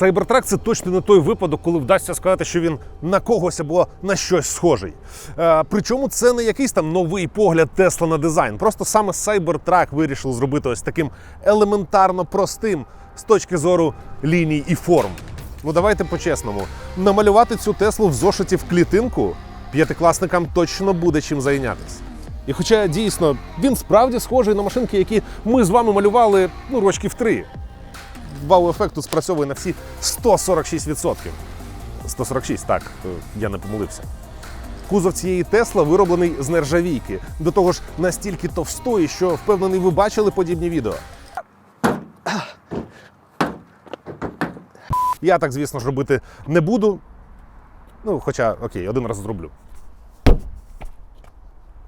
Cybertruck – це точно не той випадок, коли вдасться сказати, що він на когось або на щось схожий. Е, причому це не якийсь там новий погляд Тесла на дизайн. Просто саме Cybertruck вирішив зробити ось таким елементарно простим з точки зору ліній і форм. Ну давайте по-чесному. Намалювати цю Теслу в зошиті в клітинку п'ятикласникам точно буде чим зайнятися. І хоча дійсно він справді схожий на машинки, які ми з вами малювали ну, рочків три. Вау-ефект тут спрацьовує на всі 146%. 146, так, е, я не помилився. Кузов цієї Тесла вироблений з нержавійки. До того ж, настільки товстої, що впевнений, ви бачили подібні відео. Я так, звісно ж, робити не буду. Ну, хоча, окей, один раз зроблю.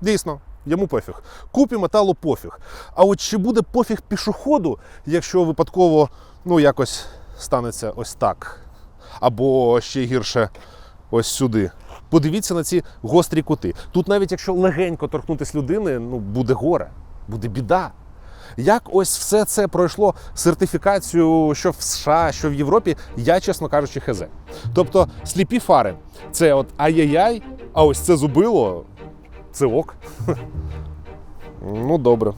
Дійсно, йому пофіг. Купі металу пофіг. А от чи буде пофіг пішоходу, якщо випадково ну, якось станеться ось так? Або ще гірше ось сюди. Подивіться на ці гострі кути. Тут навіть якщо легенько торкнутися людини, ну буде горе, буде біда. Як ось все це пройшло сертифікацію, що в США, що в Європі, я, чесно кажучи, хезе. Тобто сліпі фари це от ай-яй-яй, а ось це зубило, це ок. Ну, добре.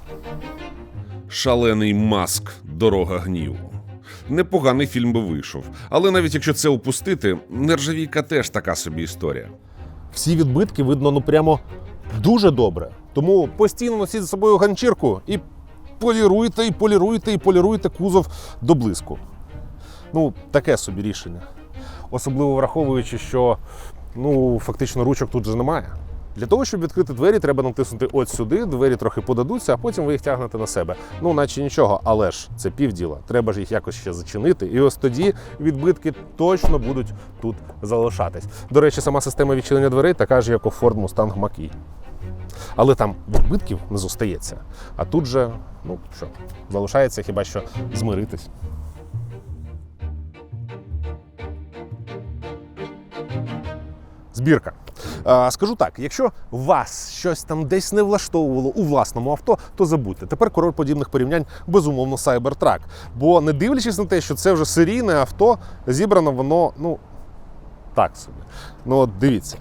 Шалений маск Дорога гніву. Непоганий фільм би вийшов. Але навіть якщо це опустити, нержавійка теж така собі історія. Всі відбитки видно ну прямо дуже добре. Тому постійно носіть за собою ганчірку і поліруйте, і поліруйте, і поліруйте кузов до блиску. Ну, таке собі рішення. Особливо враховуючи, що ну, фактично ручок тут же немає. Для того, щоб відкрити двері, треба натиснути от сюди, двері трохи подадуться, а потім ви їх тягнете на себе. Ну, наче нічого, але ж це півділа. Треба ж їх якось ще зачинити. І ось тоді відбитки точно будуть тут залишатись. До речі, сама система відчинення дверей така ж, як у Ford Mustang Mach-E. Але там відбитків не зостається. А тут же, ну що, залишається хіба що змиритись. Збірка. Скажу так: якщо вас щось там десь не влаштовувало у власному авто, то забудьте. Тепер король подібних порівнянь безумовно Cybertruck. Бо не дивлячись на те, що це вже серійне авто, зібрано воно, ну так собі. Ну от дивіться.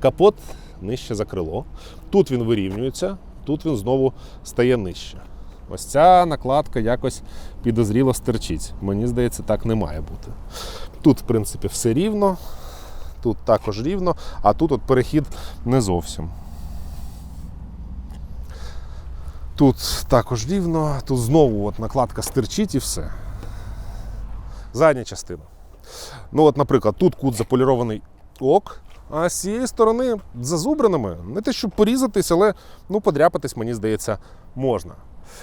Капот нижче за крило. Тут він вирівнюється, тут він знову стає нижче. Ось ця накладка якось підозріло стерчить. Мені здається, так не має бути. Тут, в принципі, все рівно, тут також рівно, а тут от перехід не зовсім. Тут також рівно, тут знову от накладка стирчить і все. Задня частина. Ну, от, наприклад, тут кут заполірований ок, а з цієї сторони зазубринами. Не те, щоб порізатись, але ну, подряпатись, мені здається, можна.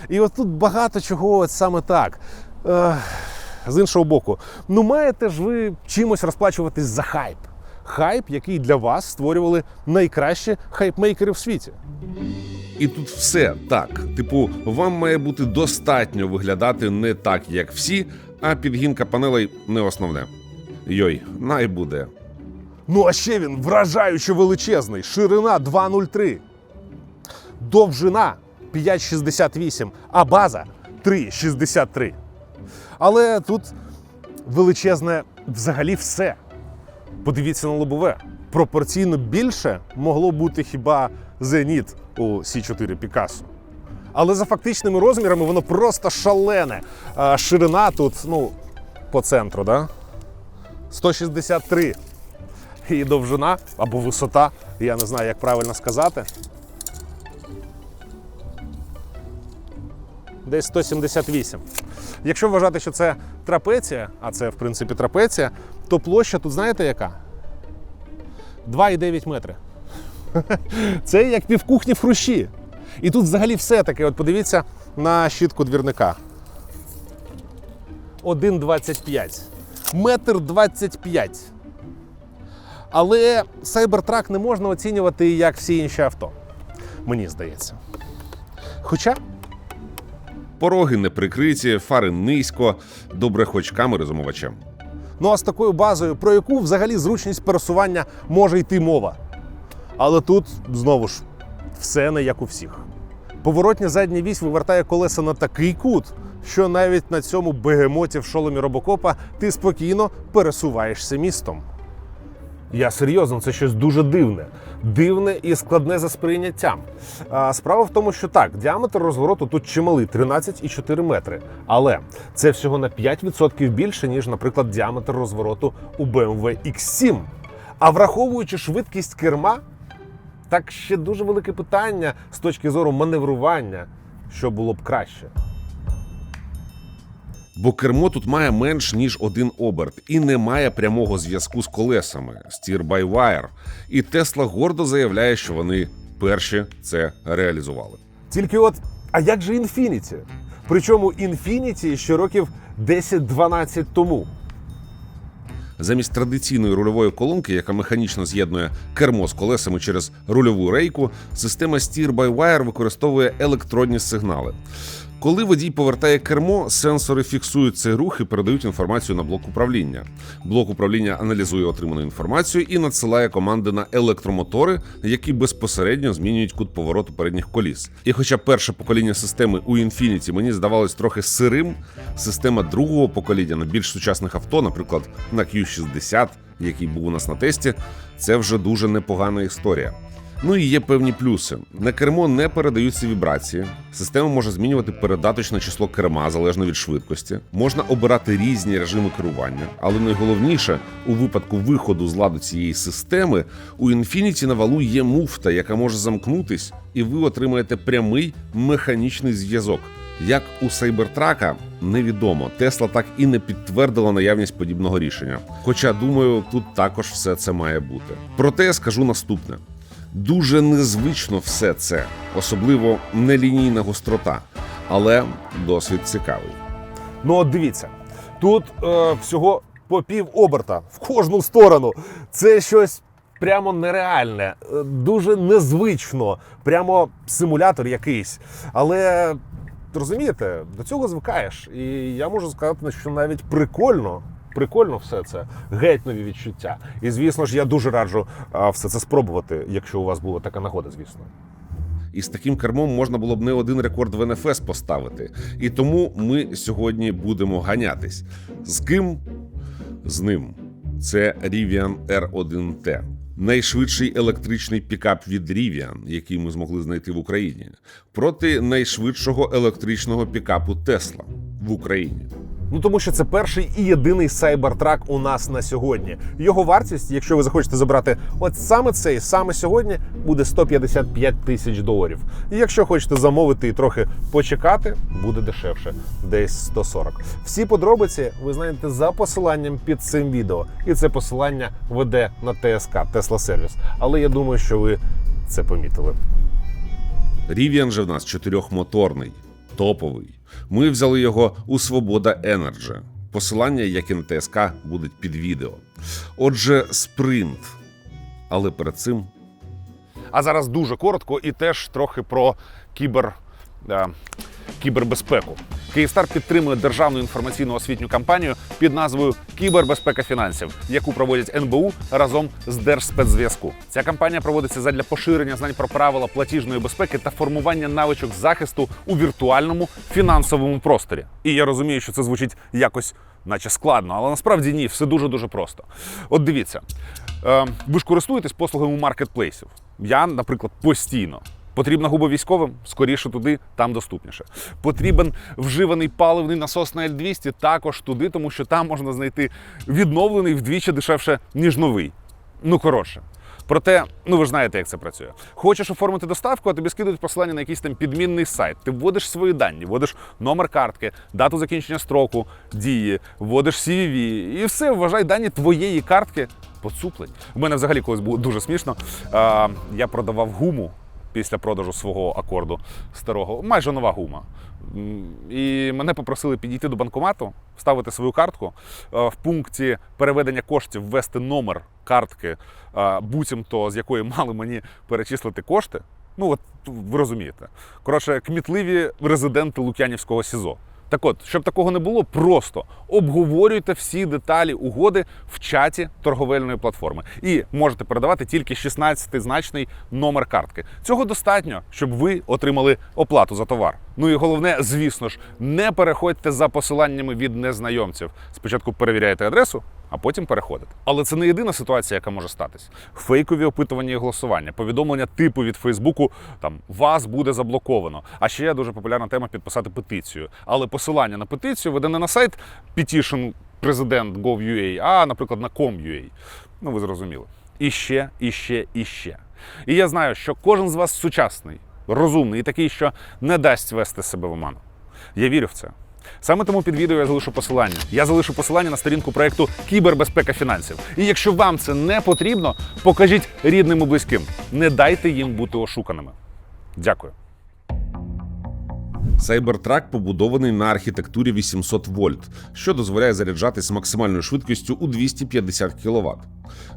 І от тут багато чого от саме так. З іншого боку, ну маєте ж ви чимось розплачуватись за хайп. Хайп, який для вас створювали найкращі хайпмейкери в світі. І тут все так. Типу, вам має бути достатньо виглядати не так, як всі, а підгінка панелей не основне. Йой, най буде. Ну а ще він вражаюче величезний. Ширина 2,03. Довжина 5,68, а база 3,63. Але тут величезне взагалі все. Подивіться на лобове. Пропорційно більше могло бути хіба Зеніт у Сі4 Пікасу. Але за фактичними розмірами воно просто шалене. Ширина тут, ну, по центру, да? 163 і довжина або висота, я не знаю, як правильно сказати. Десь 178. Якщо вважати, що це трапеція, а це в принципі трапеція, то площа тут знаєте яка? 2,9 метри. Це як півкухні в хрущі. І тут взагалі все таке. От подивіться на щітку двірника. 1,25. Метр 25. Але Cybertruck не можна оцінювати як всі інші авто. Мені здається. Хоча Пороги не прикриті, фари низько, добре хоч камери з. Ну а з такою базою, про яку взагалі зручність пересування може йти мова. Але тут знову ж все не як у всіх. Поворотня задня вісь вивертає колеса на такий кут, що навіть на цьому бегемоті в шоломі робокопа ти спокійно пересуваєшся містом. Я серйозно, це щось дуже дивне, дивне і складне за сприйняттям. А, справа в тому, що так, діаметр розвороту тут чималий 13,4 метри. Але це всього на 5% більше, ніж, наприклад, діаметр розвороту у BMW X7. А враховуючи швидкість керма, так ще дуже велике питання з точки зору маневрування, що було б краще. Бо кермо тут має менш ніж один оберт і не має прямого зв'язку з колесами steer by wire. І Тесла гордо заявляє, що вони перші це реалізували. Тільки от, а як же Infinity? Причому Infinity ще років 10-12 тому. Замість традиційної рульової колонки, яка механічно з'єднує кермо з колесами через рульову рейку, система Steer by Wire використовує електронні сигнали. Коли водій повертає кермо, сенсори фіксують цей рух і передають інформацію на блок управління. Блок управління аналізує отриману інформацію і надсилає команди на електромотори, які безпосередньо змінюють кут повороту передніх коліс. І хоча перше покоління системи у Infiniti мені здавалось трохи сирим, система другого покоління на більш сучасних авто, наприклад, на Q60, який був у нас на тесті, це вже дуже непогана історія. Ну і є певні плюси. На кермо не передаються вібрації. Система може змінювати передаточне число керма залежно від швидкості. Можна обирати різні режими керування, але найголовніше у випадку виходу з ладу цієї системи у Infiniti на валу є муфта, яка може замкнутись, і ви отримаєте прямий механічний зв'язок. Як у Cybertruck, невідомо. Тесла так і не підтвердила наявність подібного рішення. Хоча, думаю, тут також все це має бути. Проте я скажу наступне: дуже незвично все це, особливо нелінійна гострота, але досвід цікавий. Ну от дивіться, тут е, всього по пів оберта в кожну сторону. Це щось прямо нереальне, е, дуже незвично, прямо симулятор якийсь. Але розумієте, до цього звикаєш. І я можу сказати, що навіть прикольно. Прикольно все це, геть нові відчуття. І звісно ж, я дуже раджу все це спробувати, якщо у вас була така нагода, звісно. І з таким кермом можна було б не один рекорд в НФС поставити. І тому ми сьогодні будемо ганятись. З ким? З ним. Це Rivian R1T. Найшвидший електричний пікап від Rivian, який ми змогли знайти в Україні, проти найшвидшого електричного пікапу Tesla в Україні. Ну тому що це перший і єдиний сайбертрак у нас на сьогодні. Його вартість, якщо ви захочете забрати от саме цей саме сьогодні, буде 155 тисяч доларів. І якщо хочете замовити і трохи почекати, буде дешевше, десь 140. Всі подробиці ви знайдете за посиланням під цим відео, і це посилання веде на ТСК Tesla Service. Але я думаю, що ви це помітили. Rivian же в нас чотирьохмоторний, топовий. Ми взяли його у Свобода Енерджі. Посилання, як і на ТСК, будуть під відео. Отже, спринт. Але перед цим А зараз дуже коротко і теж трохи про кібер, кібербезпеку. Київстар підтримує державну інформаційну освітню кампанію під назвою Кібербезпека фінансів, яку проводять НБУ разом з Держспецзв'язку. Ця кампанія проводиться задля поширення знань про правила платіжної безпеки та формування навичок захисту у віртуальному фінансовому просторі. І я розумію, що це звучить якось, наче складно, але насправді ні, все дуже дуже просто. От дивіться, е, ви ж користуєтесь послугами маркетплейсів. Я, наприклад, постійно. Потрібна губа військовим, скоріше туди, там доступніше. Потрібен вживаний паливний насос на L200, також туди, тому що там можна знайти відновлений вдвічі дешевше, ніж новий. Ну, коротше. Проте, ну ви ж знаєте, як це працює. Хочеш оформити доставку, а тобі скидують посилання на якийсь там підмінний сайт. Ти вводиш свої дані, вводиш номер картки, дату закінчення строку дії, вводиш CVV, і все, вважай дані твоєї картки поцуплень. У мене взагалі колись було дуже смішно. А, я продавав гуму після продажу свого акорду старого, майже нова гума. І мене попросили підійти до банкомату, вставити свою картку, е, в пункті переведення коштів ввести номер картки, е, буцімто з якої мали мені перечислити кошти. Ну, от ви розумієте. Коротше, кмітливі резиденти Лук'янівського СІЗО. Так от, щоб такого не було, просто обговорюйте всі деталі угоди в чаті торговельної платформи. І можете передавати тільки 16-значний номер картки. Цього достатньо, щоб ви отримали оплату за товар. Ну і головне, звісно ж, не переходьте за посиланнями від незнайомців. Спочатку перевіряйте адресу, а потім переходите. Але це не єдина ситуація, яка може статись. Фейкові опитування і голосування, повідомлення типу від Фейсбуку там вас буде заблоковано. А ще дуже популярна тема підписати петицію. Але посилання на петицію веде не на сайт petition president.gov.ua, а, наприклад, на com.ua. Ну, ви зрозуміли. І ще, і ще, і ще. І я знаю, що кожен з вас сучасний, розумний і такий, що не дасть вести себе в оману. Я вірю в це. Саме тому під відео я залишу посилання. Я залишу посилання на сторінку проекту Кібербезпека фінансів. І якщо вам це не потрібно, покажіть рідним і близьким. Не дайте їм бути ошуканими. Дякую. Cybertruck побудований на архітектурі 800 вольт, що дозволяє заряджатись максимальною швидкістю у 250 кВт.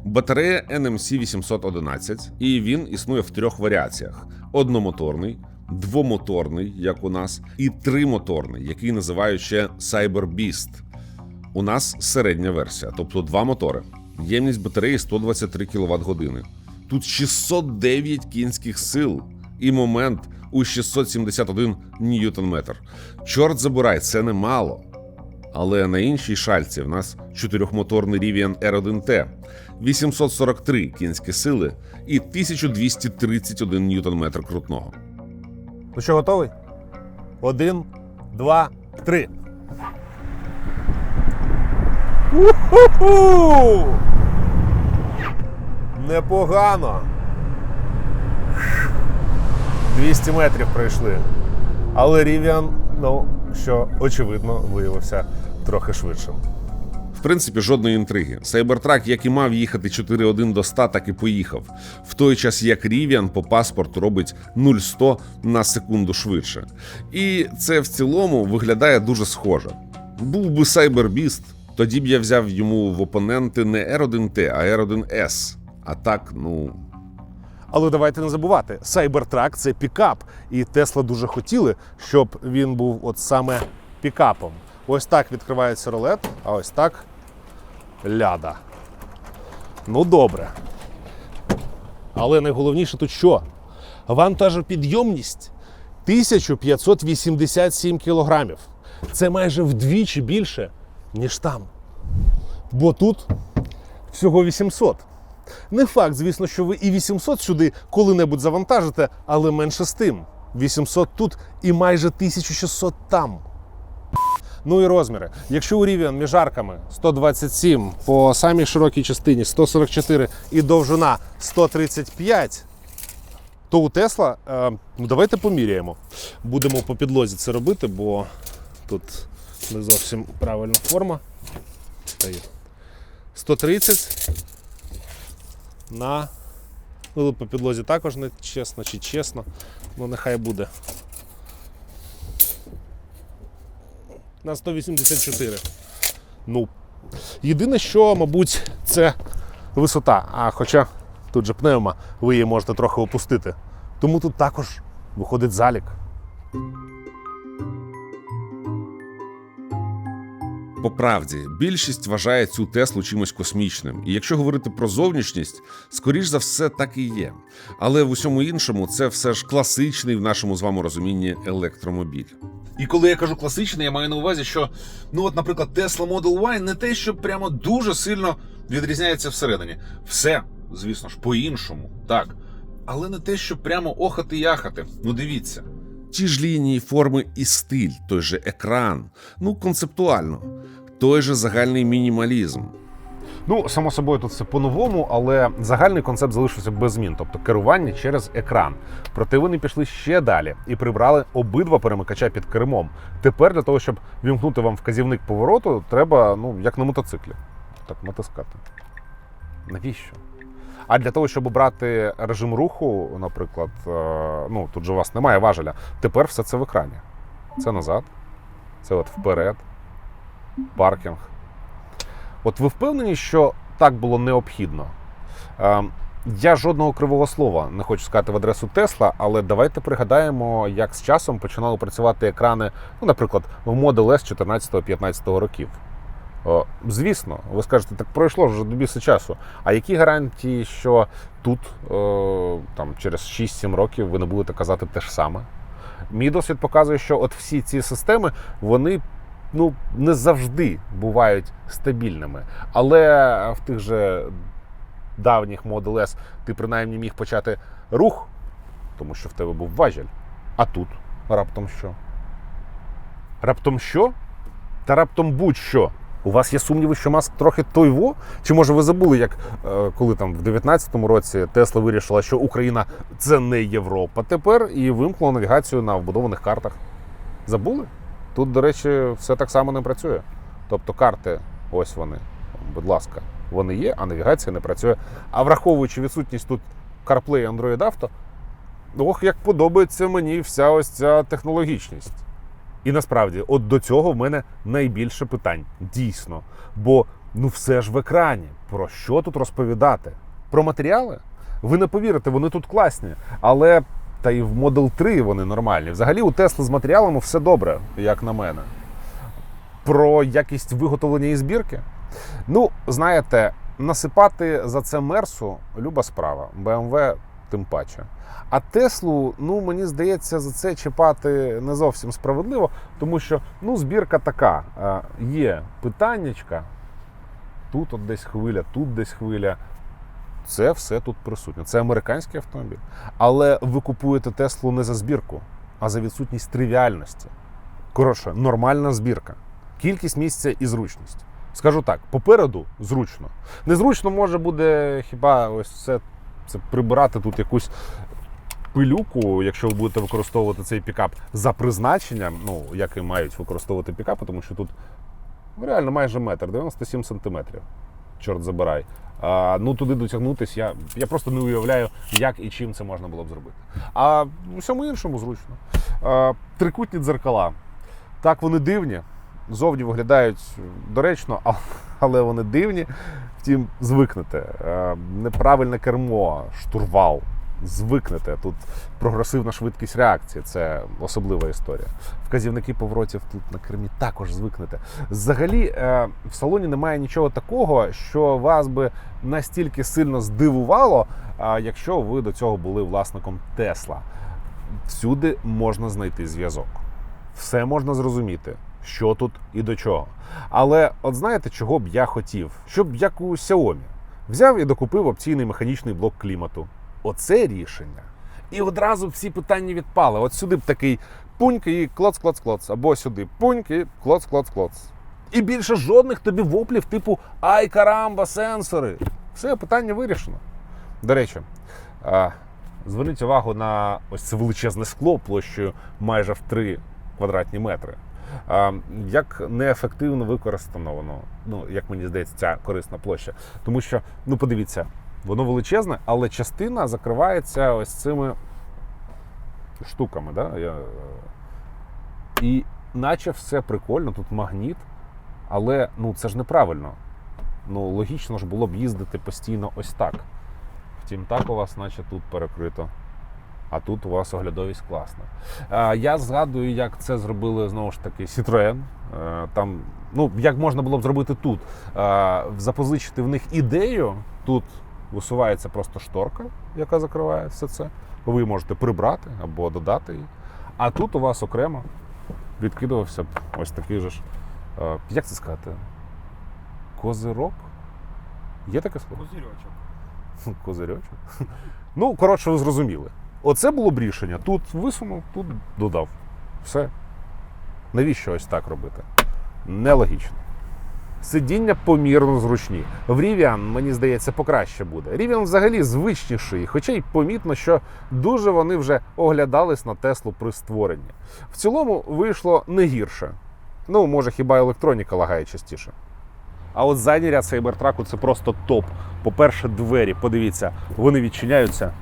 Батарея NMC 811, і він існує в трьох варіаціях: одномоторний, двомоторний, як у нас, і тримоторний, який називають ще Cyber Beast. У нас середня версія, тобто два мотори. Ємність батареї 123 кВт години. Тут 609 кінських сил і момент у 671 ньютон-метр. Чорт забирай, це немало. Але на іншій шальці в нас чотирьохмоторний Rivian R1T, 843 кінські сили і 1231 ньютон-метр крутного. Ну що, готовий? Один, два, три. У-ху-ху! Непогано. 200 метрів пройшли. Але Рівіан, ну, що очевидно, виявився трохи швидшим. В принципі, жодної інтриги. Cybertruck, як і мав їхати 4.1 до 100, так і поїхав. В той час як Rivian по паспорту робить 0-100 на секунду швидше. І це в цілому виглядає дуже схоже. Був би Beast, тоді б я взяв йому в опоненти не R1T, а R1S. А так, ну. Але давайте не забувати, Cybertruck – це пікап, і Тесла дуже хотіли, щоб він був от саме пікапом. Ось так відкривається ролет, а ось так ляда. Ну добре. Але найголовніше тут що? Вантажопідйомність 1587 кілограмів. Це майже вдвічі більше, ніж там. Бо тут всього 800. Не факт, звісно, що ви і 800 сюди коли-небудь завантажите, але менше з тим. 800 тут і майже 1600 там. Ну і розміри. Якщо у Rivian між арками 127 по самій широкій частині 144 і довжина 135, то у Тесла, е, ну давайте поміряємо. Будемо по підлозі це робити, бо тут не зовсім правильна форма. 130 на. Ну, по підлозі також не чесно чи чесно. Ну, нехай буде. На 184. Ну. Єдине, що, мабуть, це висота. А хоча тут же пневма, ви її можете трохи опустити. Тому тут також виходить залік. По правді, більшість вважає цю Теслу чимось космічним. І якщо говорити про зовнішність, скоріш за все так і є. Але в усьому іншому це все ж класичний в нашому з вами розумінні електромобіль. І коли я кажу класичний, я маю на увазі, що, ну от, наприклад, Tesla Model Y не те, що прямо дуже сильно відрізняється всередині. Все, звісно ж, по-іншому, так. Але не те, що прямо охати яхати. Ну дивіться. Ті ж лінії, форми і стиль, той же екран, ну концептуально, той же загальний мінімалізм. Ну, само собою, тут все по-новому, але загальний концепт залишився без змін, тобто керування через екран. Проте вони пішли ще далі і прибрали обидва перемикача під кермом. Тепер для того, щоб вімкнути вам вказівник повороту, треба, ну, як на мотоциклі. Так, натискати. Навіщо? А для того, щоб обрати режим руху, наприклад, е, ну тут же у вас немає важеля, тепер все це в екрані. Це назад, це от вперед, паркінг. От ви впевнені, що так було необхідно? Е, Я жодного кривого слова не хочу сказати в адресу Тесла, але давайте пригадаємо, як з часом починали працювати екрани, ну, наприклад, в Model S 14-15 років. О, звісно, ви скажете, так пройшло вже до біса часу. А які гарантії, що тут о, там, через 6-7 років ви не будете казати те ж саме? Мій досвід показує, що от всі ці системи, вони ну, не завжди бувають стабільними. Але в тих же давніх Model S ти принаймні міг почати рух, тому що в тебе був важіль. А тут раптом що? Раптом що? Та раптом будь-що. У вас є сумніви, що Маск трохи тойво? Чи може ви забули, як е, коли там в 19-му році Тесла вирішила, що Україна це не Європа тепер і вимкнула навігацію на вбудованих картах? Забули? Тут, до речі, все так само не працює. Тобто карти, ось вони, будь ласка, вони є, а навігація не працює. А враховуючи відсутність тут CarPlay Android Auto, ох, як подобається мені вся ось ця технологічність. І насправді, от до цього в мене найбільше питань. Дійсно. Бо ну все ж в екрані. Про що тут розповідати? Про матеріали? Ви не повірите, вони тут класні. Але та і в Model 3 вони нормальні. Взагалі у Tesla з матеріалами все добре, як на мене. Про якість виготовлення і збірки. Ну, знаєте, насипати за це мерсу люба справа. BMW тим паче. А Теслу, ну мені здається, за це чіпати не зовсім справедливо, тому що ну, збірка така. Е, Є питаннячка, тут от десь хвиля, тут десь хвиля. Це все тут присутнє. Це американський автомобіль. Але ви купуєте Теслу не за збірку, а за відсутність тривіальності. Коротше, нормальна збірка. Кількість місця і зручність. Скажу так, попереду зручно. Незручно може буде хіба ось це, це прибирати тут якусь пилюку, якщо ви будете використовувати цей пікап за призначенням, ну як і мають використовувати пікапи, тому що тут реально майже метр, 97 сантиметрів. Чорт забирай. Ну туди дотягнутися, я, я просто не уявляю, як і чим це можна було б зробити. А всьому іншому зручно. Трикутні дзеркала. Так вони дивні. Зовні виглядають доречно, але вони дивні. Втім, звикнете. Е, Неправильне кермо, штурвал. Звикнете. Тут прогресивна швидкість реакції це особлива історія. Вказівники поворотів тут на кермі також звикнете. Взагалі, е, в салоні немає нічого такого, що вас би настільки сильно здивувало, якщо ви до цього були власником Тесла. Всюди можна знайти зв'язок. Все можна зрозуміти, що тут і до чого. Але от знаєте, чого б я хотів? Щоб як у Xiaomi взяв і докупив опційний механічний блок клімату. Оце рішення. І одразу всі питання відпали. От сюди б такий пуньк і клоц-клоц-клоц. Або сюди пуньк і клоц-клоц-клоц. І більше жодних тобі воплів, типу Ай, карамба, сенсори. Все, питання вирішено. До речі, зверніть увагу на ось це величезне скло площею майже в 3 квадратні метри. Як неефективно використано воно, ну як мені здається, ця корисна площа. Тому що, ну подивіться, воно величезне, але частина закривається ось цими штуками. Да? Я... е, І наче все прикольно, тут магніт, але ну це ж неправильно. Ну, логічно ж було б їздити постійно ось так. Втім, так у вас, наче тут перекрито. А тут у вас оглядовість класна. Е, Я згадую, як це зробили знову ж таки Citroën. Е, Там, ну, як можна було б зробити тут? Запозичити в них ідею. Тут висувається просто шторка, яка закриває все це. Ви можете прибрати або додати її. А тут у вас окремо відкидувався б ось такий же ж. е, Як це сказати? Козирок? Є таке слово? Козирьочок. Козирьочок. Ну, коротше, ви зрозуміли. Оце було б рішення. Тут висунув, тут додав. Все. Навіщо ось так робити? Нелогічно. Сидіння помірно зручні. В Rivian, мені здається, покраще буде. Rivian взагалі звичніший, хоча й помітно, що дуже вони вже оглядались на Теслу при створенні. В цілому вийшло не гірше. Ну, може, хіба електроніка лагає частіше. А от задній ряд Cybertruck це просто топ. По-перше, двері, подивіться, вони відчиняються.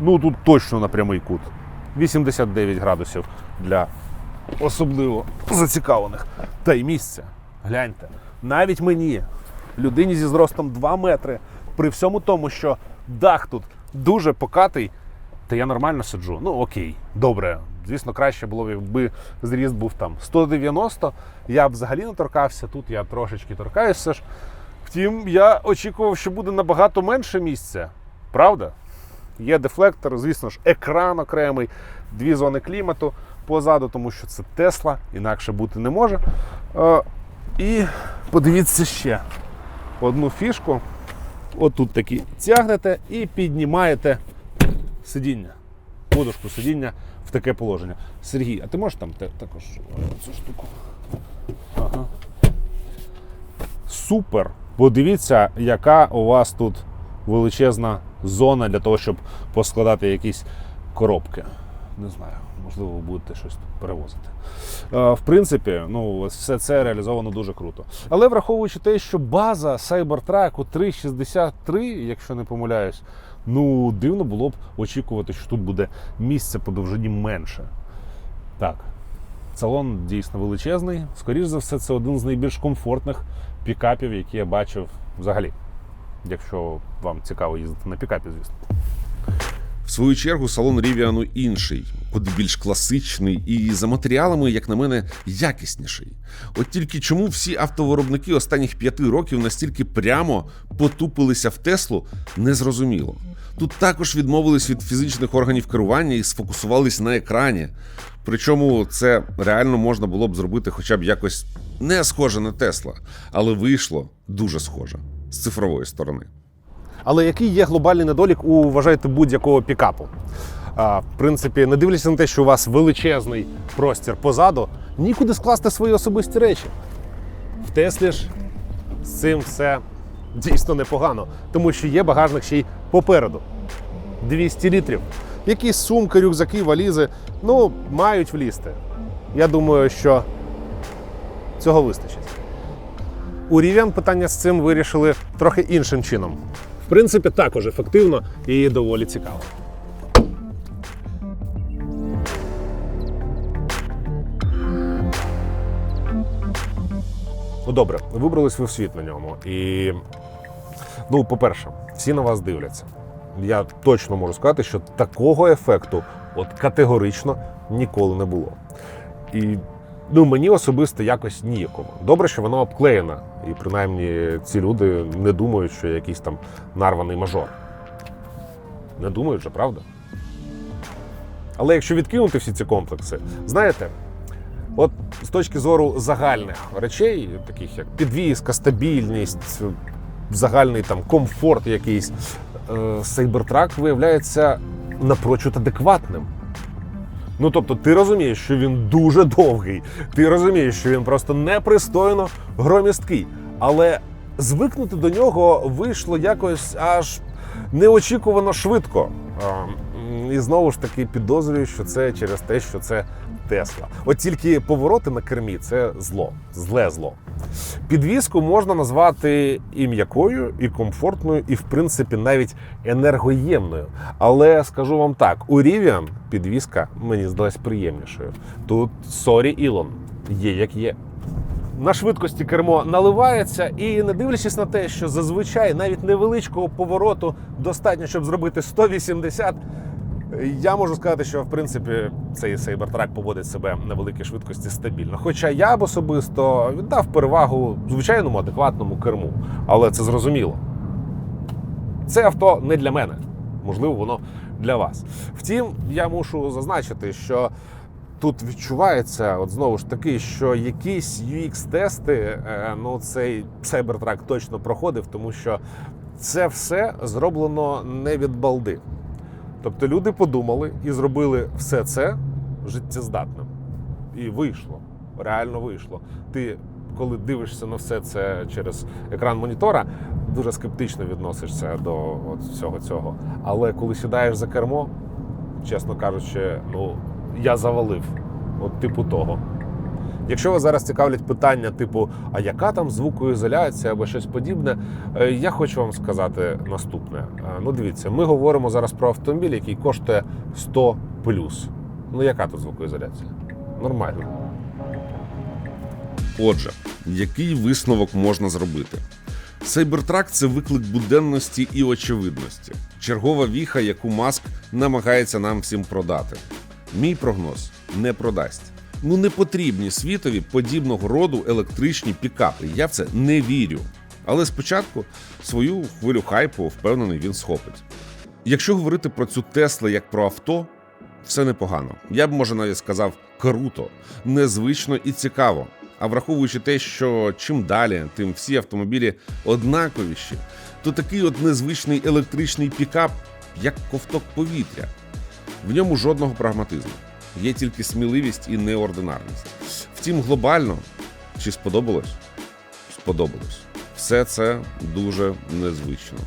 Ну тут точно на прямий кут. 89 градусів для особливо зацікавлених. Та й місце. Гляньте, навіть мені, людині зі зростом 2 метри, при всьому тому, що Дах тут дуже покатий. Та я нормально сиджу. Ну окей, добре. Звісно, краще було б, якби зріст був там 190. Я б взагалі не торкався. Тут я трошечки торкаюся ж. Втім, я очікував, що буде набагато менше місця. Правда? Є дефлектор, звісно ж, екран окремий, дві зони клімату позаду, тому що це Тесла, інакше бути не може. І подивіться ще одну фішку. Отут такі тягнете і піднімаєте сидіння, подушку сидіння в таке положення. Сергій, а ти можеш там також е, цю штуку? Ага. Супер! Подивіться, яка у вас тут величезна зона для того, щоб поскладати якісь коробки. Не знаю, можливо, ви будете щось перевозити. Е, В принципі, ну, все це реалізовано дуже круто. Але враховуючи те, що база Cybertruck 363, якщо не помиляюсь, ну дивно було б очікувати, що тут буде місця по довжині менше. Так, салон дійсно величезний. Скоріше за все, це один з найбільш комфортних пікапів, які я бачив взагалі. Якщо вам цікаво їздити на пікапі, звісно. Свою чергу салон Рівіану інший, куди більш класичний і за матеріалами, як на мене, якісніший. От тільки чому всі автовиробники останніх п'яти років настільки прямо потупилися в Теслу, незрозуміло. Тут також відмовились від фізичних органів керування і сфокусувались на екрані. Причому це реально можна було б зробити хоча б якось не схоже на Тесла, але вийшло дуже схоже з цифрової сторони. Але який є глобальний недолік у вважаєте будь-якого пікапу? А, в принципі, не дивлячись на те, що у вас величезний простір позаду, нікуди скласти свої особисті речі. В Теслі ж з цим все дійсно непогано, тому що є багажник ще й попереду. 200 літрів. Якісь сумки, рюкзаки, валізи, ну, мають влізти. Я думаю, що цього вистачить. У Rivian питання з цим вирішили трохи іншим чином. Принципі, також ефективно і доволі цікаво. Ну добре, вибрались ви в світ на ньому. І, ну, по-перше, всі на вас дивляться. Я точно можу сказати, що такого ефекту от категорично ніколи не було. І ну, мені особисто якось ніяково. Добре, що воно обклеєно, і принаймні ці люди не думають, що я якийсь там нарваний мажор. Не думають же, правда? Але якщо відкинути всі ці комплекси, знаєте, от з точки зору загальних речей, таких як підвізка, стабільність, загальний там комфорт якийсь, Cybertruck виявляється напрочуд адекватним. Ну тобто, ти розумієш, що він дуже довгий, ти розумієш, що він просто непристойно громісткий. Але звикнути до нього вийшло якось аж неочікувано швидко. І знову ж таки підозрюю, що це через те, що це Тесла. От тільки повороти на кермі це зло, зле зло. Підвізку можна назвати і м'якою, і комфортною, і в принципі навіть енергоємною. Але скажу вам так: у Rivian підвізка мені здалась приємнішою. Тут сорі, Ілон, є як є. На швидкості кермо наливається, і не дивлячись на те, що зазвичай навіть невеличкого повороту достатньо, щоб зробити 180, я можу сказати, що в принципі цей Cybertruck поводить себе на великій швидкості стабільно. Хоча я б особисто віддав перевагу звичайному адекватному керму, але це зрозуміло. Це авто не для мене. Можливо, воно для вас. Втім, я мушу зазначити, що тут відчувається, от знову ж таки, що якісь UX-тести, е, ну цей Cybertruck точно проходив, тому що це все зроблено не від балди. Тобто люди подумали і зробили все це життєздатним. І вийшло. Реально вийшло. Ти, коли дивишся на все це через екран монітора, дуже скептично відносишся до от всього цього. Але коли сідаєш за кермо, чесно кажучи, ну я завалив. От типу того. Якщо вас зараз цікавлять питання, типу, а яка там звукоізоляція або щось подібне, е, я хочу вам сказати наступне. Е, Ну, дивіться, ми говоримо зараз про автомобіль, який коштує 100 плюс. Ну, яка тут звукоізоляція? Нормально. Отже, який висновок можна зробити? Cybertruck – це виклик буденності і очевидності. Чергова віха, яку Маск намагається нам всім продати. Мій прогноз не продасть. Ну не потрібні світові подібного роду електричні пікапи. Я в це не вірю. Але спочатку свою хвилю хайпу впевнений він схопить. Якщо говорити про цю Теслу як про авто, все непогано. Я б може навіть сказав круто, незвично і цікаво. А враховуючи те, що чим далі, тим всі автомобілі однаковіші, то такий от незвичний електричний пікап, як ковток повітря. В ньому жодного прагматизму. Є тільки сміливість і неординарність. Втім, глобально, чи сподобалось? Сподобалось. Все це дуже незвично.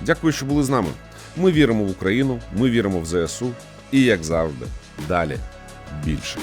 Дякую, що були з нами. Ми віримо в Україну, ми віримо в ЗСУ і, як завжди, далі більше.